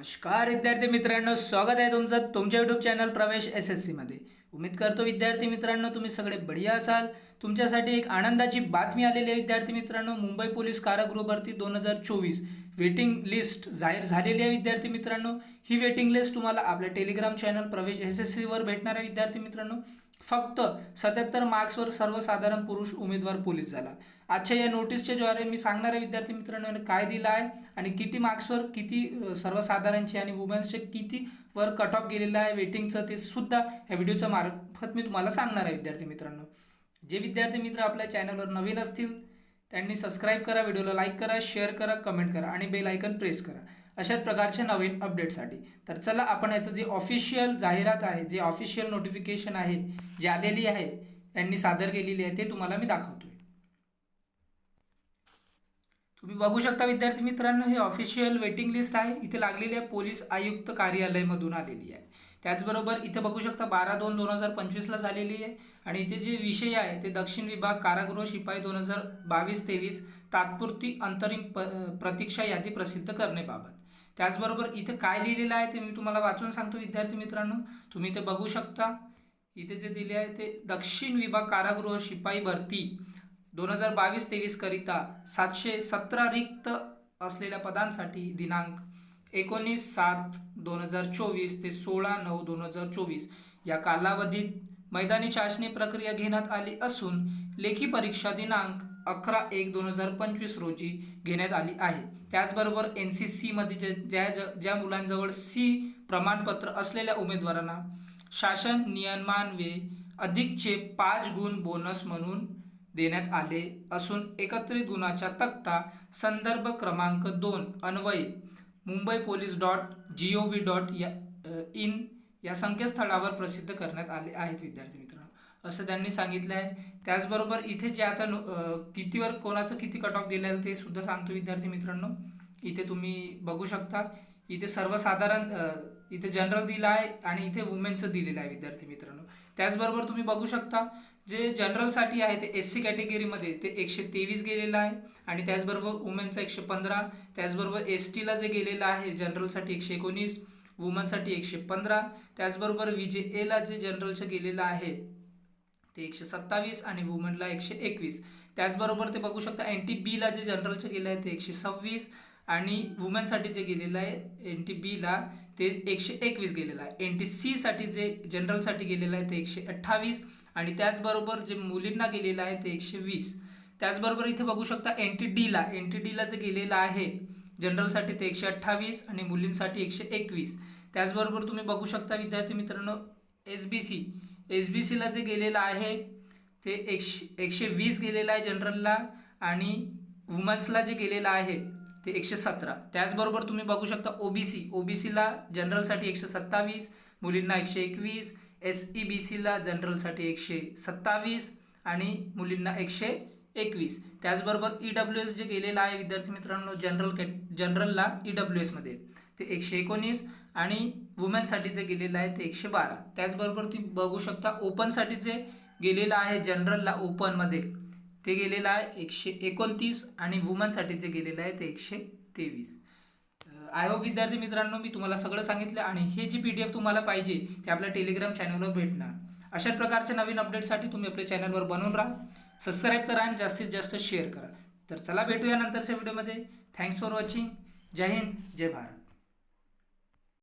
नमस्कार विद्यार्थी मित्रांनो स्वागत आहे तुमचं तुमच्या यूट्यूब चॅनल प्रवेश एस एस सीमध्ये उम्मीद करतो विद्यार्थी मित्रांनो तुम्ही सगळे बढिया असाल. तुमच्यासाठी एक आनंदाची बातमी आलेली आहे विद्यार्थी मित्रांनो मुंबई पोलीस कारागृह भरती दोन हजार चोवीस वेटिंग लिस्ट जाहीर झालेली आहे विद्यार्थी मित्रांनो. ही वेटिंग लिस्ट तुम्हाला आपल्या Telegram channel Pravesh S S सीवर भेटणार आहे विद्यार्थी मित्रांनो. फक्त सत्याहत्तर मार्क्सवर सर्वसाधारण पुरुष उमेदवार पोलीस झाला. आजच्या या नोटीसच्या द्वारे मी सांगणार आहे विद्यार्थी मित्रांनो काय दिलं आहे आणि किती मार्क्सवर किती सर्वसाधारणचे आणि वुमेन्सचे किती वर कट ऑफ गेलेलं आहे वेटिंगचं ते सुद्धा या व्हिडिओच्या मार्फत मी तुम्हाला सांगणार आहे विद्यार्थी मित्रांनो. जे विद्यार्थी मित्र आपल्या चॅनलवर नवीन असतील त्यांनी सबस्क्राईब करा व्हिडिओला लाईक करा शेअर करा कमेंट करा आणि बेल आयकन प्रेस करा. अशाच प्रकारच्या नवीन अपडेटसाठी तर चला आपण याचं जे ऑफिशियल जाहिरात आहे जे ऑफिशियल नोटिफिकेशन आहे जे आलेली आहे यांनी सादर केलेली आहे ते तुम्हाला मी दाखवतोय. तुम्ही बघू शकता विद्यार्थी मित्रांनो हे ऑफिशियल वेटिंग लिस्ट आहे. इथे लागलेली आहे पोलीस आयुक्त कार्यालयमधून आलेली आहे. त्याचबरोबर इथे बघू शकता बारा दोन दोन हजार पंचवीसला झालेली आहे. आणि इथे जे विषय आहे ते दक्षिण विभाग कारागृह शिपाई दोन हजार बावीस तेवीस तात्पुरती अंतरिम प प्रतीक्षा यादी प्रसिद्ध करण्याबाबत. त्याचबरोबर इथे काय लिहिलेलं आहे ते मी तुम्हाला वाचून सांगतो विद्यार्थी मित्रांनो. तुम्ही ते बघू शकता. इथे जे दिले आहे ते दक्षिण विभाग कारागृह शिपाई भरती दोन हजार बावीस तेवीसकरिता सातशे सतरा रिक्त असलेल्या पदांसाठी दिनांक एकोणीस सात दोन हजार चोवीस ते सोळा नऊ दोन हजार चोवीस या कालावधीत मैदानी चाचणी प्रक्रिया घेण्यात आली असून लेखी परीक्षा दिनांक अकरा एक दोन हजार पंचवीस रोजी घेण्यात आली आहे. त्याचबरोबर एन सी सीमध्ये जे ज्या ज- ज्या मुलांजवळ सी प्रमाणपत्र असलेल्या उमेदवारांना शासन नियमान्वे अधिकचे पाच गुण बोनस म्हणून देण्यात आले असून एकत्रित गुणाच्या तक्ता संदर्भ क्रमांक दोन अन्वये. Mumbai police dot G O V dot या इन या संकेतस्थळावर प्रसिद्ध करण्यात आले आहेत विद्यार्थी मित्रांनो. असं त्यांनी सांगितलं आहे. त्याचबरोबर इथे जे आता कितीवर कोणाचं किती कट ऑफ गेलं आहे ते सुद्धा सांगतो विद्यार्थी मित्रांनो. इथे तुम्ही बघू शकता. इथे सर्वसाधारण इथे जनरल दिलं आहे आणि इथे वुमेनचं दिलेलं आहे विद्यार्थी मित्रांनो. त्याचबरोबर तुम्ही बघू शकता जे जनरलसाठी आहे ते एस सी कॅटेगरीमध्ये ते एकशे तेवीस गेलेलं आहे आणि त्याचबरोबर वुमेनचं एकशे पंधरा त्याचबरोबर एस टीला जे गेलेलं आहे जनरलसाठी एकशे एकोणीस वुमनसाठी एकशे पंधरा त्याचबरोबर व्ही जे एला जे जनरलचं गेलेलं आहे ते एकशे सत्तावीस आणि वुमनला एकशे एकवीस. त्याचबरोबर ते बघू शकता एन टी बीला जे जनरलचं गेलं आहे ते एकशे सव्वीस आणि वुमेनसाठी जे गेलेलं आहे एन टी बीला ते एकशे एकवीस गेलेलं आहे. एन टी सीसाठी जे जनरलसाठी गेलेलं आहे ते एकशे अठ्ठावीस आणि त्याचबरोबर जे मुलींना गेलेलं आहे ते एकशे वीस. त्याचबरोबर इथे बघू शकता एन टी डीला एन टी डीला जे गेलेलं आहे जनरलसाठी ते एकशे अठ्ठावीस आणि मुलींसाठी एकशे एकवीस. त्याचबरोबर तुम्ही बघू शकता विद्यार्थी मित्रांनो S B C S B सीला जे गेलेलं आहे ते एकशे एकशे वीस गेलेलं आहे जनरलला आणि वुमन्सला जे गेलेलं आहे ते एकशे सतरा. त्याचबरोबर तुम्ही बघू शकता ओबीसी ओबीसीला जनरलसाठी एकशे सत्तावीस मुलींना एकशे एकवीस एस ई बी सीला जनरलसाठी एकशे सत्तावीस आणि मुलींना एकशे एकवीस. त्याचबरोबर ई डब्ल्यू एस जे गेलेलं आहे विद्यार्थी मित्रांनो जनरल कॅट जनरलला ई डब्ल्यू एसमध्ये ते एकशे एकोणीस आणि वुमेनसाठी जे गेलेलं आहे ते एकशे बारा. त्याचबरोबर तुम्ही बघू शकता ओपनसाठी जे गेलेलं आहे जनरलला ओपनमध्ये ते गेलेलं आहे एकशे एकोणतीस आणि वुमनसाठी जे गेलेलं आहे ते एकशे तेवीस. आय होप विद्यार्थी मित्रांनो मी तुम्हाला सगळं सांगितलं आणि हे जी पी डी एफ तुम्हाला पाहिजे ते आपल्या टेलिग्राम चॅनलवर भेटणार. अशा प्रकारच्या नवीन अपडेटसाठी तुम्ही आपल्या चॅनलवर बनवून राहा सबस्क्राईब करा आणि जास्तीत जास्त शेअर करा. तर चला भेटूया नंतरच्या व्हिडिओमध्ये थँक्स फॉर वॉचिंग जय हिंद जय भारत.